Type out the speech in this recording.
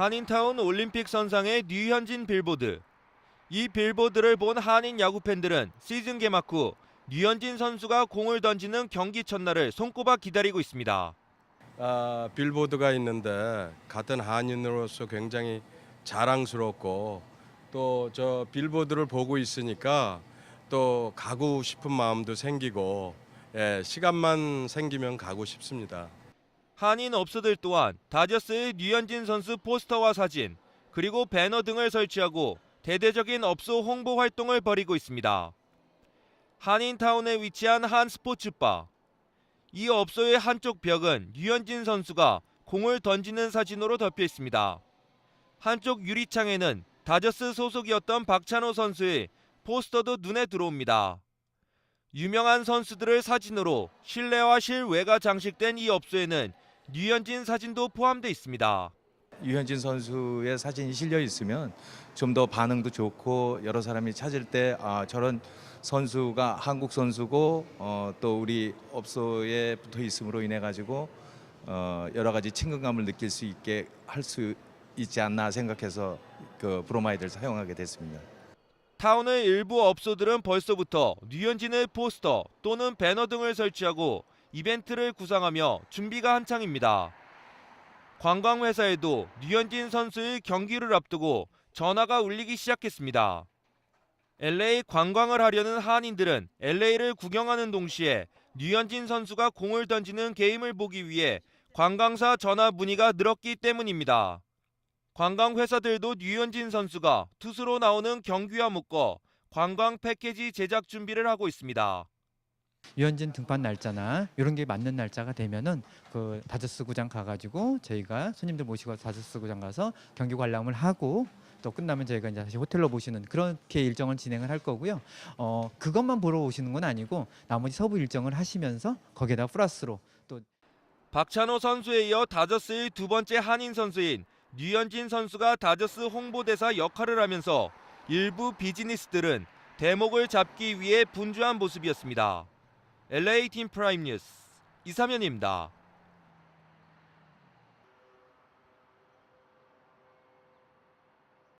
한인타운 올림픽 선상의 류현진 빌보드. 이 빌보드를 본 한인 야구 팬들은 시즌 개막 후 류현진 선수가 공을 던지는 경기 첫날을 손꼽아 기다리고 있습니다. 아, 빌보드가 있는데 같은 한인으로서 굉장히 자랑스럽고 또 저 빌보드를 보고 있으니까 또 가고 싶은 마음도 생기고 예, 시간만 생기면 가고 싶습니다. 한인 업소들 또한 다저스의 류현진 선수 포스터와 사진 그리고 배너 등을 설치하고 대대적인 업소 홍보 활동을 벌이고 있습니다. 한인타운에 위치한 한 스포츠바. 이 업소의 한쪽 벽은 류현진 선수가 공을 던지는 사진으로 덮여 있습니다. 한쪽 유리창에는 다저스 소속이었던 박찬호 선수의 포스터도 눈에 들어옵니다. 유명한 선수들을 사진으로 실내와 실외가 장식된 이 업소에는 류현진 사진도 포함되어 있습니다. 유현진 선수의 사진이 실려 있으면 좀 더 반응도 좋고 여러 사람이 찾을 때 아, 저런 선수가 한국 선수고 어, 또 우리 업소에 붙어 있음으로 인해 가지고 어, 여러 가지 친근감을 느낄 수 있게 할 수 있지 않나 생각해서 그 브로마이드를 사용하게 됐습니다. 타운의 일부 업소들은 벌써부터 류현진의 포스터 또는 배너 등을 설치하고 이벤트를 구상하며 준비가 한창입니다. 관광회사에도 류현진 선수의 경기를 앞두고 전화가 울리기 시작했습니다. LA 관광을 하려는 한인들은 LA를 구경하는 동시에 류현진 선수가 공을 던지는 게임을 보기 위해 관광사 전화 문의가 늘었기 때문입니다. 관광 회사들도 류현진 선수가 투수로 나오는 경기와 묶어 관광 패키지 제작 준비를 하고 있습니다. 유현진 등판 날짜나 이런 게 맞는 날짜가 되면은 그 다저스 구장 가가지고 저희가 손님들 모시고 다저스 구장 가서 경기 관람을 하고 또 끝나면 저희가 이제 다시 호텔로 모시는 그렇게 일정을 진행을 할 거고요. 어 그것만 보러 오시는 건 아니고 나머지 서부 일정을 하시면서 거기에다 플러스로 또 박찬호 선수에 이어 다저스의 두 번째 한인 선수인 류현진 선수가 다저스 홍보대사 역할을 하면서 일부 비즈니스들은 대목을 잡기 위해 분주한 모습이었습니다. LA 팀 프라임 뉴스 이사면입니다.